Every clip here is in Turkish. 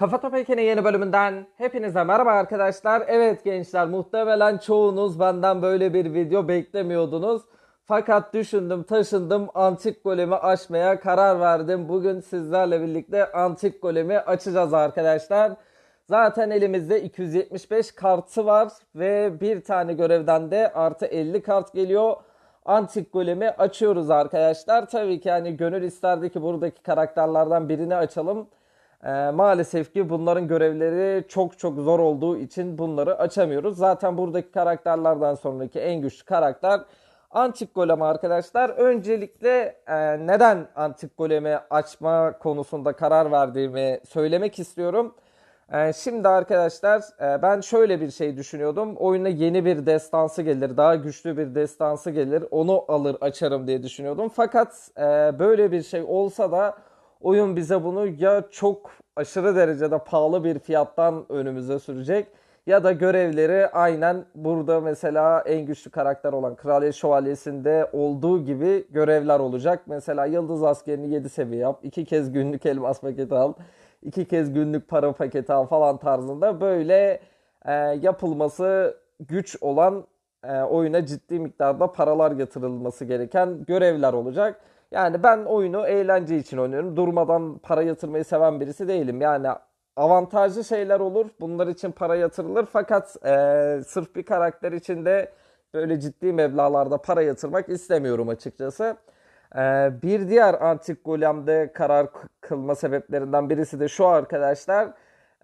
Kafa Topek'in yeni bölümünden hepinize merhaba arkadaşlar. Evet gençler muhtemelen çoğunuz benden böyle bir video beklemiyordunuz. Fakat düşündüm taşındım antik golemi açmaya karar verdim. Bugün sizlerle birlikte antik golemi açacağız arkadaşlar. Zaten elimizde 275 kartı var ve bir tane görevden de artı 50 kart geliyor. Antik golemi açıyoruz arkadaşlar. Tabii ki hani gönül isterdi ki buradaki karakterlerden birini açalım. Ee, maalesef ki bunların görevleri çok çok zor olduğu için bunları açamıyoruz. Zaten buradaki karakterlerden sonraki en güçlü karakter Antik Golem arkadaşlar. Öncelikle e, neden Antik Golem'i açma konusunda karar verdiğimi söylemek istiyorum. E, şimdi arkadaşlar e, ben şöyle bir şey düşünüyordum. Oyuna yeni bir destansı gelir, daha güçlü bir destansı gelir. Onu alır açarım diye düşünüyordum. Fakat e, böyle bir şey olsa da oyun bize bunu ya çok aşırı derecede pahalı bir fiyattan önümüze sürecek ya da görevleri aynen burada mesela en güçlü karakter olan Kraliyet Şövalyesi'nde olduğu gibi görevler olacak. Mesela Yıldız Askerini 7 seviye yap, iki kez günlük elmas paketi al, iki kez günlük para paketi al falan tarzında böyle e, yapılması güç olan e, oyuna ciddi miktarda paralar yatırılması gereken görevler olacak. Yani ben oyunu eğlence için oynuyorum. Durmadan para yatırmayı seven birisi değilim. Yani avantajlı şeyler olur. Bunlar için para yatırılır. Fakat e, sırf bir karakter için de böyle ciddi meblağlarda para yatırmak istemiyorum açıkçası. E, bir diğer antik golemde karar kılma sebeplerinden birisi de şu arkadaşlar.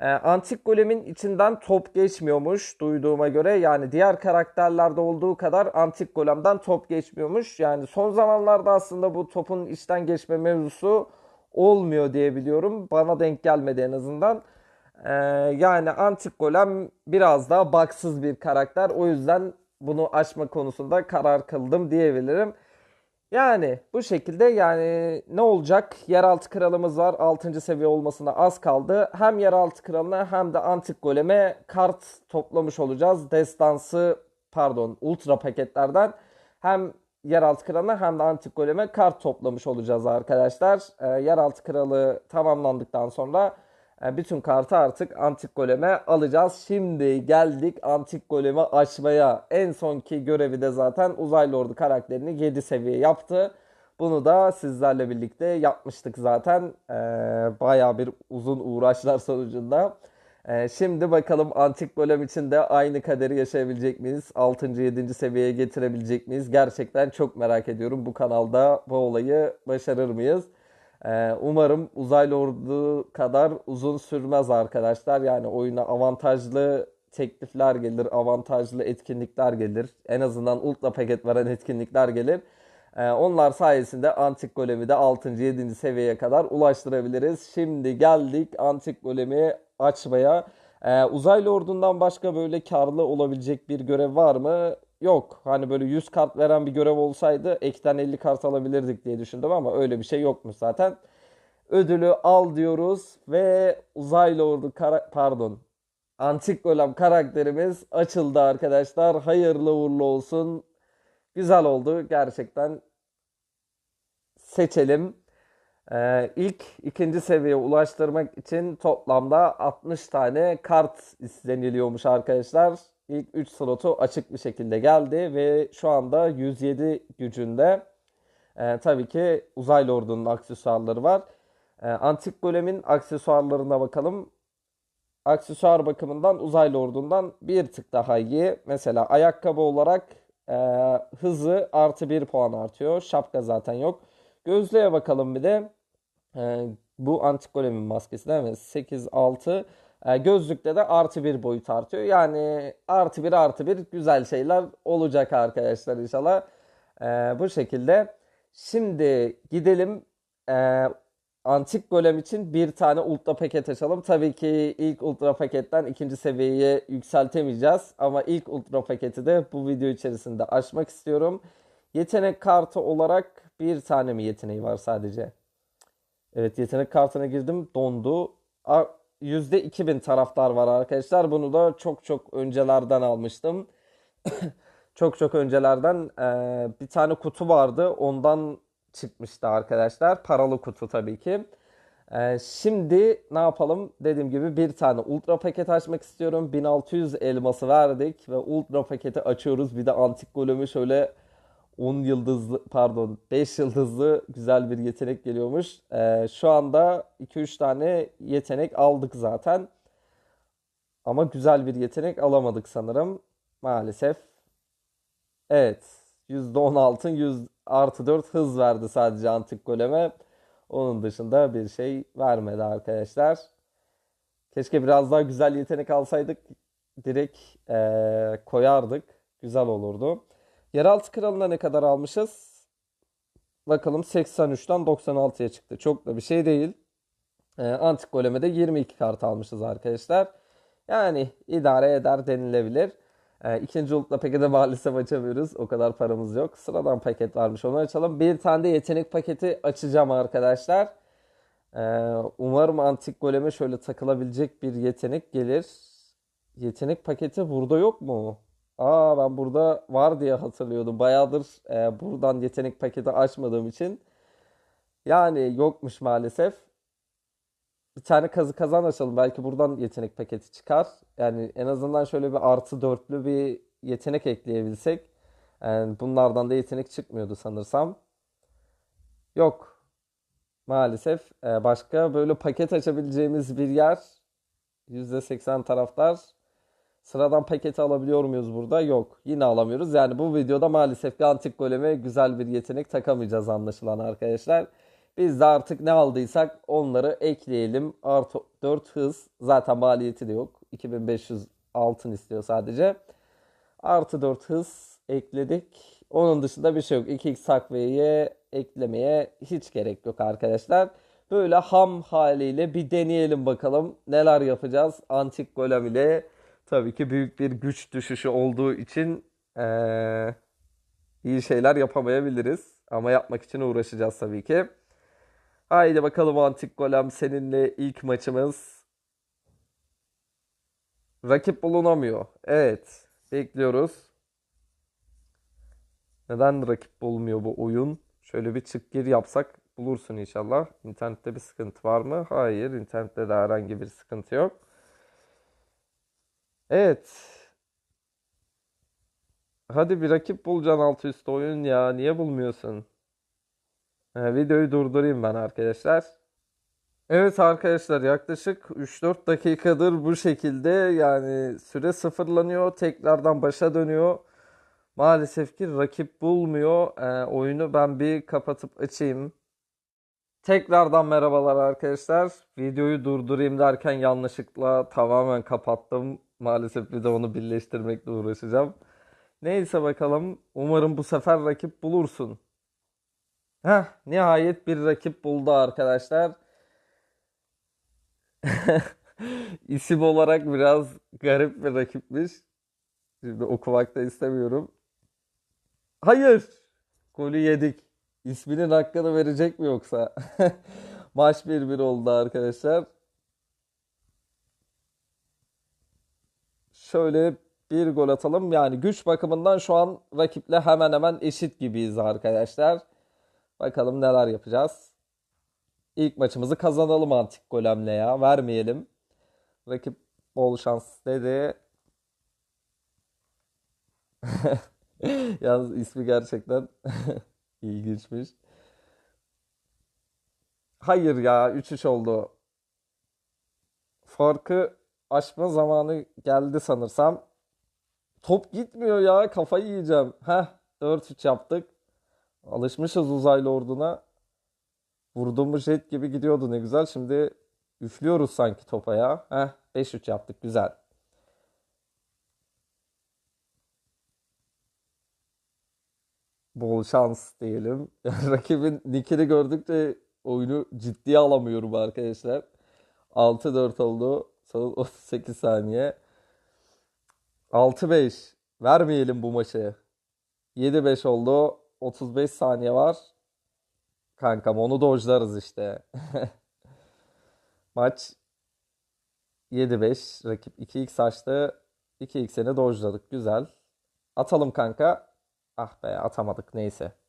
E, antik golemin içinden top geçmiyormuş duyduğuma göre. Yani diğer karakterlerde olduğu kadar antik golemden top geçmiyormuş. Yani son zamanlarda aslında bu topun içten geçme mevzusu olmuyor diye biliyorum. Bana denk gelmedi en azından. Ee, yani antik golem biraz daha baksız bir karakter. O yüzden bunu açma konusunda karar kıldım diyebilirim. Yani bu şekilde yani ne olacak? Yeraltı kralımız var. 6. seviye olmasına az kaldı. Hem yeraltı kralına hem de antik goleme kart toplamış olacağız. Destansı pardon ultra paketlerden hem yeraltı kralına hem de antik goleme kart toplamış olacağız arkadaşlar. E, yeraltı kralı tamamlandıktan sonra e, bütün kartı artık antik goleme alacağız. Şimdi geldik antik golemi açmaya. En sonki görevi de zaten uzaylı ordu karakterini 7 seviye yaptı. Bunu da sizlerle birlikte yapmıştık zaten. E, Baya bir uzun uğraşlar sonucunda. Ee, şimdi bakalım antik golem için de aynı kaderi yaşayabilecek miyiz? 6. 7. seviyeye getirebilecek miyiz? Gerçekten çok merak ediyorum. Bu kanalda bu olayı başarır mıyız? Ee, umarım uzaylı ordu kadar uzun sürmez arkadaşlar. Yani oyuna avantajlı teklifler gelir, avantajlı etkinlikler gelir. En azından ultra paket veren etkinlikler gelir. Ee, onlar sayesinde antik golemi de 6. 7. seviyeye kadar ulaştırabiliriz. Şimdi geldik antik golemi açmaya. Ee, uzaylı ordundan başka böyle karlı olabilecek bir görev var mı? Yok. Hani böyle 100 kart veren bir görev olsaydı ekten 50 kart alabilirdik diye düşündüm ama öyle bir şey yokmuş zaten. Ödülü al diyoruz ve uzaylı ordu kara- pardon antik golem karakterimiz açıldı arkadaşlar. Hayırlı uğurlu olsun. Güzel oldu gerçekten. Seçelim. Ee, ilk ikinci seviyeye ulaştırmak için toplamda 60 tane kart isteniliyormuş arkadaşlar. İlk 3 slotu açık bir şekilde geldi ve şu anda 107 gücünde. Ee, tabii ki uzaylı ordunun aksesuarları var. Ee, Antik golemin aksesuarlarına bakalım. Aksesuar bakımından uzaylı ordundan bir tık daha iyi. Mesela ayakkabı olarak e, hızı artı 1 puan artıyor. Şapka zaten yok. Gözlüğe bakalım bir de. E, bu antik golemin maskesi değil mi? 8, 6. E, gözlükte de artı 1 boyut artıyor. Yani artı 1 artı 1 güzel şeyler olacak arkadaşlar inşallah. E, bu şekilde. Şimdi gidelim. E, antik golem için bir tane ultra paket açalım. Tabii ki ilk ultra paketten ikinci seviyeye yükseltemeyeceğiz. Ama ilk ultra paketi de bu video içerisinde açmak istiyorum. Yetenek kartı olarak bir tane mi yeteneği var sadece? Evet yetenek kartına girdim dondu. A- %2000 taraftar var arkadaşlar. Bunu da çok çok öncelerden almıştım. çok çok öncelerden e, bir tane kutu vardı. Ondan çıkmıştı arkadaşlar. Paralı kutu tabii ki. Ee, şimdi ne yapalım? Dediğim gibi bir tane ultra paket açmak istiyorum. 1600 elması verdik ve ultra paketi açıyoruz. Bir de antik golemi şöyle 10 yıldızlı pardon 5 yıldızlı güzel bir yetenek geliyormuş. Ee, şu anda 2-3 tane yetenek aldık zaten. Ama güzel bir yetenek alamadık sanırım. Maalesef. Evet. %10 altın 100 artı 4 hız verdi sadece antik goleme. Onun dışında bir şey vermedi arkadaşlar. Keşke biraz daha güzel yetenek alsaydık. Direkt eee, koyardık. Güzel olurdu. Yeraltı kralına ne kadar almışız? Bakalım 83'ten 96'ya çıktı. Çok da bir şey değil. Ee, Antik Golem'e de 22 kart almışız arkadaşlar. Yani idare eder denilebilir. Ee, ikinci ultra paketi maalesef açamıyoruz. O kadar paramız yok. Sıradan paket varmış onu açalım. Bir tane de yetenek paketi açacağım arkadaşlar. Ee, umarım Antik Golem'e şöyle takılabilecek bir yetenek gelir. Yetenek paketi burada yok mu? Aa ben burada var diye hatırlıyordum. Bayağıdır e, buradan yetenek paketi açmadığım için. Yani yokmuş maalesef. Bir tane kazı kazan açalım. Belki buradan yetenek paketi çıkar. Yani en azından şöyle bir artı dörtlü bir yetenek ekleyebilsek. Yani bunlardan da yetenek çıkmıyordu sanırsam. Yok. Maalesef. Ee, başka böyle paket açabileceğimiz bir yer. %80 taraftar. Sıradan paketi alabiliyor muyuz burada? Yok. Yine alamıyoruz. Yani bu videoda maalesef ki antik goleme güzel bir yetenek takamayacağız anlaşılan arkadaşlar. Biz de artık ne aldıysak onları ekleyelim. Artı 4 hız. Zaten maliyeti de yok. 2500 altın istiyor sadece. Artı 4 hız ekledik. Onun dışında bir şey yok. 2x takviyeye eklemeye hiç gerek yok arkadaşlar. Böyle ham haliyle bir deneyelim bakalım neler yapacağız antik golem ile. Tabii ki büyük bir güç düşüşü olduğu için eee, iyi şeyler yapamayabiliriz. Ama yapmak için uğraşacağız tabii ki. Haydi bakalım antik golem seninle ilk maçımız. Rakip bulunamıyor. Evet. Bekliyoruz. Neden rakip bulmuyor bu oyun? Şöyle bir çık gir yapsak bulursun inşallah. İnternette bir sıkıntı var mı? Hayır. internette de herhangi bir sıkıntı yok. Evet. Hadi bir rakip bulacaksın altı üstü oyun ya. Niye bulmuyorsun? Ha, videoyu durdurayım ben arkadaşlar. Evet arkadaşlar yaklaşık 3-4 dakikadır bu şekilde yani süre sıfırlanıyor tekrardan başa dönüyor. Maalesef ki rakip bulmuyor. Ee, oyunu ben bir kapatıp açayım. Tekrardan merhabalar arkadaşlar. Videoyu durdurayım derken yanlışlıkla tamamen kapattım. Maalesef bir de onu birleştirmekle uğraşacağım. Neyse bakalım. Umarım bu sefer rakip bulursun. Heh, nihayet bir rakip buldu arkadaşlar. İsim olarak biraz garip bir rakipmiş. Şimdi okumak da istemiyorum. Hayır. Golü yedik. İsminin hakkını verecek mi yoksa? Maç 1-1 oldu arkadaşlar. Şöyle bir gol atalım. Yani güç bakımından şu an rakiple hemen hemen eşit gibiyiz arkadaşlar. Bakalım neler yapacağız. İlk maçımızı kazanalım antik golemle ya. Vermeyelim. Rakip bol şans dedi. Yalnız ismi gerçekten ilginçmiş. Hayır ya 3-3 oldu. Farkı aşma zamanı geldi sanırsam. Top gitmiyor ya kafayı yiyeceğim. Heh 4-3 yaptık. Alışmışız uzaylı orduna. Vurduğumuz jet gibi gidiyordu ne güzel. Şimdi üflüyoruz sanki topa ya. Heh 5-3 yaptık güzel. Bol şans diyelim. Rakibin nickini gördükçe oyunu ciddiye alamıyorum arkadaşlar. 6-4 oldu. Son 38 saniye. 6-5. Vermeyelim bu maçı. 7-5 oldu. 35 saniye var. Kankam onu dojlarız işte. Maç 7-5. Rakip 2x açtı. 2x'ini dojladık. Güzel. Atalım kanka. Ah be atamadık neyse. 5 5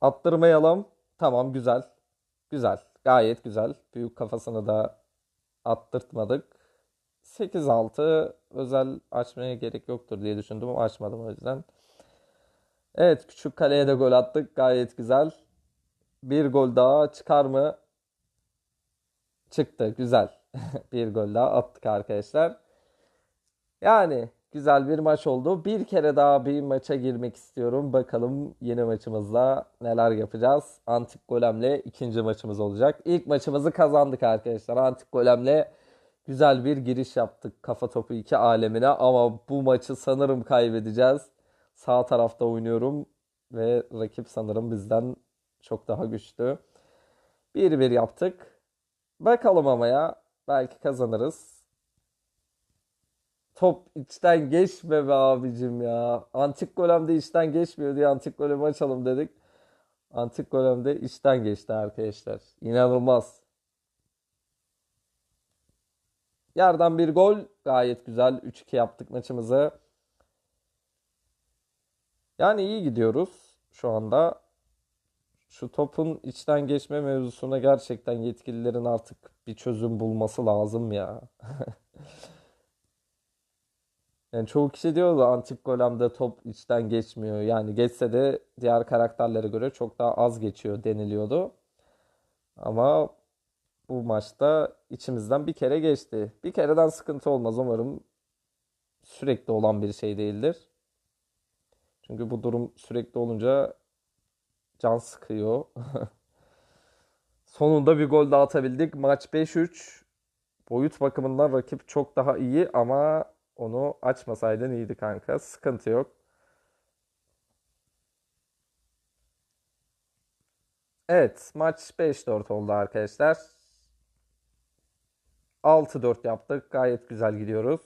Attırmayalım. Tamam güzel. Güzel. Gayet güzel. Büyük kafasını da attırtmadık. 8-6 özel açmaya gerek yoktur diye düşündüm ama açmadım o yüzden. Evet küçük kaleye de gol attık. Gayet güzel. Bir gol daha çıkar mı? Çıktı. Güzel. Bir gol daha attık arkadaşlar. Yani güzel bir maç oldu. Bir kere daha bir maça girmek istiyorum. Bakalım yeni maçımızda neler yapacağız. Antik Golem'le ikinci maçımız olacak. İlk maçımızı kazandık arkadaşlar. Antik Golem'le güzel bir giriş yaptık Kafa Topu 2 alemine. Ama bu maçı sanırım kaybedeceğiz. Sağ tarafta oynuyorum ve rakip sanırım bizden çok daha güçlü. 1-1 yaptık. Bakalım ama ya. Belki kazanırız. Top içten geçme be abicim ya. Antik golemde içten geçmiyor diye antik golemi açalım dedik. Antik golemde içten geçti arkadaşlar. İnanılmaz. Yerden bir gol. Gayet güzel. 3-2 yaptık maçımızı. Yani iyi gidiyoruz şu anda. Şu topun içten geçme mevzusuna gerçekten yetkililerin artık bir çözüm bulması lazım ya. Yani çoğu kişi diyor da Antik Golem'de top içten geçmiyor. Yani geçse de diğer karakterlere göre çok daha az geçiyor deniliyordu. Ama bu maçta içimizden bir kere geçti. Bir kereden sıkıntı olmaz umarım sürekli olan bir şey değildir. Çünkü bu durum sürekli olunca can sıkıyor. Sonunda bir gol daha atabildik. Maç 5-3. Boyut bakımından rakip çok daha iyi ama onu açmasaydın iyiydi kanka. Sıkıntı yok. Evet, maç 5-4 oldu arkadaşlar. 6-4 yaptık. Gayet güzel gidiyoruz.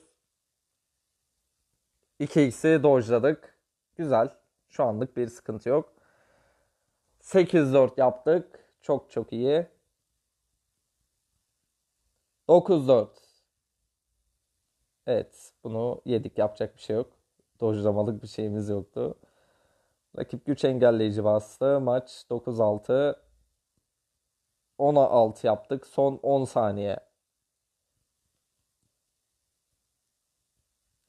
2x'i dojladık. Güzel. Şu anlık bir sıkıntı yok. 8-4 yaptık. Çok çok iyi. 9-4. Evet, bunu yedik. Yapacak bir şey yok. Dojlamalık bir şeyimiz yoktu. Rakip güç engelleyici bastı. Maç 9-6. 10'a 6 yaptık. Son 10 saniye.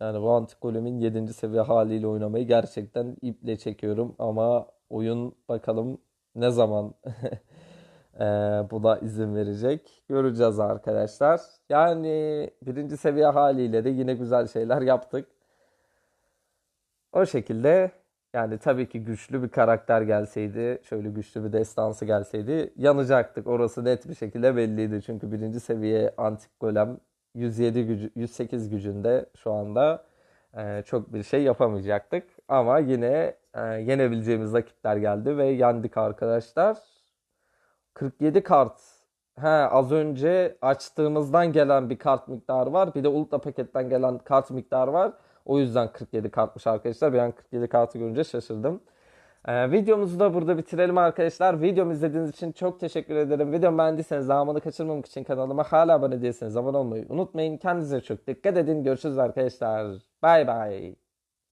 Yani bu antik golemin 7. seviye haliyle oynamayı gerçekten iple çekiyorum. Ama oyun bakalım ne zaman eee, buna izin verecek. Göreceğiz arkadaşlar. Yani birinci seviye haliyle de yine güzel şeyler yaptık. O şekilde yani tabii ki güçlü bir karakter gelseydi, şöyle güçlü bir destansı gelseydi yanacaktık. Orası net bir şekilde belliydi. Çünkü birinci seviye antik golem 107 gücü, 108 gücünde şu anda e, çok bir şey yapamayacaktık. Ama yine e, yenebileceğimiz rakipler geldi ve yendik arkadaşlar. 47 kart. He, az önce açtığımızdan gelen bir kart miktarı var. Bir de Ultra paketten gelen kart miktarı var. O yüzden 47 kartmış arkadaşlar. Ben 47 kartı görünce şaşırdım. Ee, videomuzu da burada bitirelim arkadaşlar. Videomu izlediğiniz için çok teşekkür ederim. Videomu beğendiyseniz zamanı kaçırmamak için kanalıma hala abone değilseniz abone olmayı unutmayın. Kendinize çok dikkat edin. Görüşürüz arkadaşlar. Bay bay.